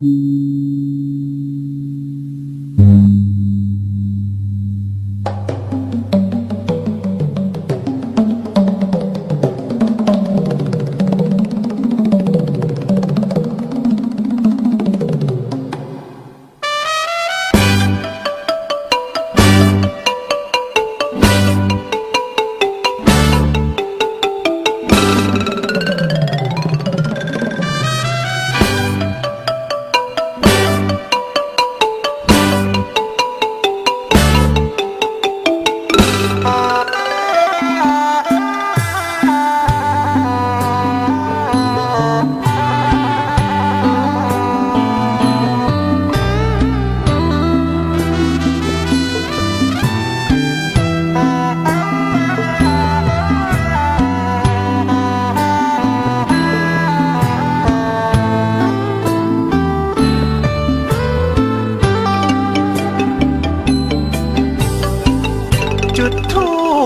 จุ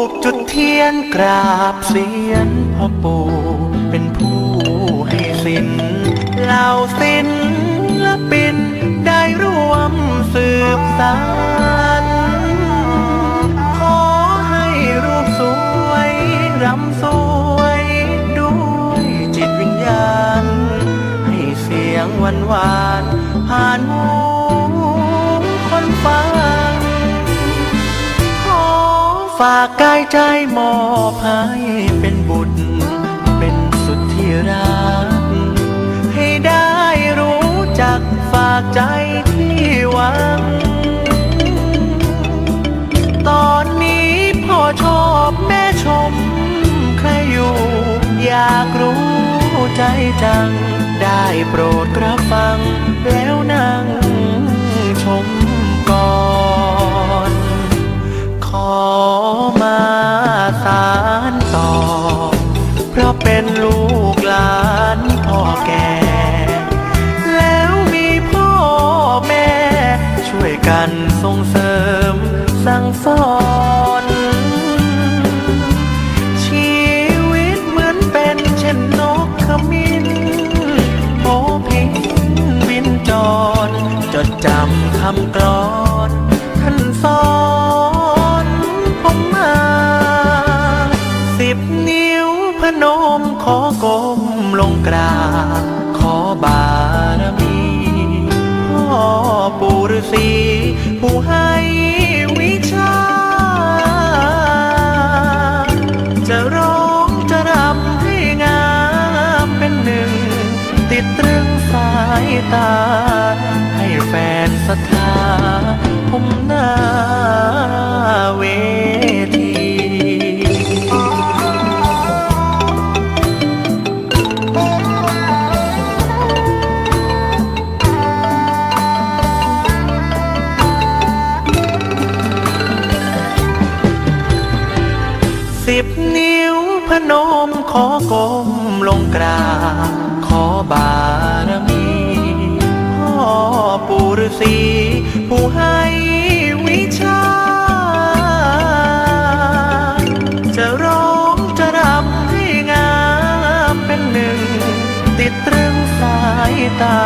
ปจุดเทียนกราบเสียนพ่อปู่เป็นผู้ให้สินเหล่าสินและปินได้ร่วมสืบสานขอให้รูปสวยรำสวย ฝากกายใจมอบให้เป็นบุตร เป็นสุดที่รัก ให้ได้รู้จักฝากใจที่หวัง ตอนนี้พ่อชอบแม่ชม ใครอยู่อยากรู้ใจจัง ได้โปรดกระฟังแล้ว บินจรจดจำคำกลอน ท่านสอนผมมา สิบนิ้วพนมขอกลมลงกราบขอบารมีพ่อปู่ฤาษีผู้ให้วิชา จะร้องจะรำให้งามเป็นหนึ่ง ติดตรึงสายตา หน้าเวทีสิบนิ้วพนมขอกลมลงกราบขอบารมีพ่อปู่ฤาษีผู้ให้ ตา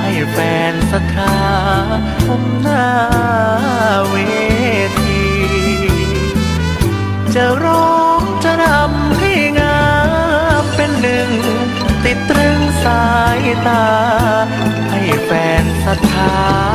ให้แฟนศรัทธาผมหน้าเวที จะร้องจะรำให้งามเป็นหนึ่ง ติดตรึงสายตา ให้แฟนศรัทธา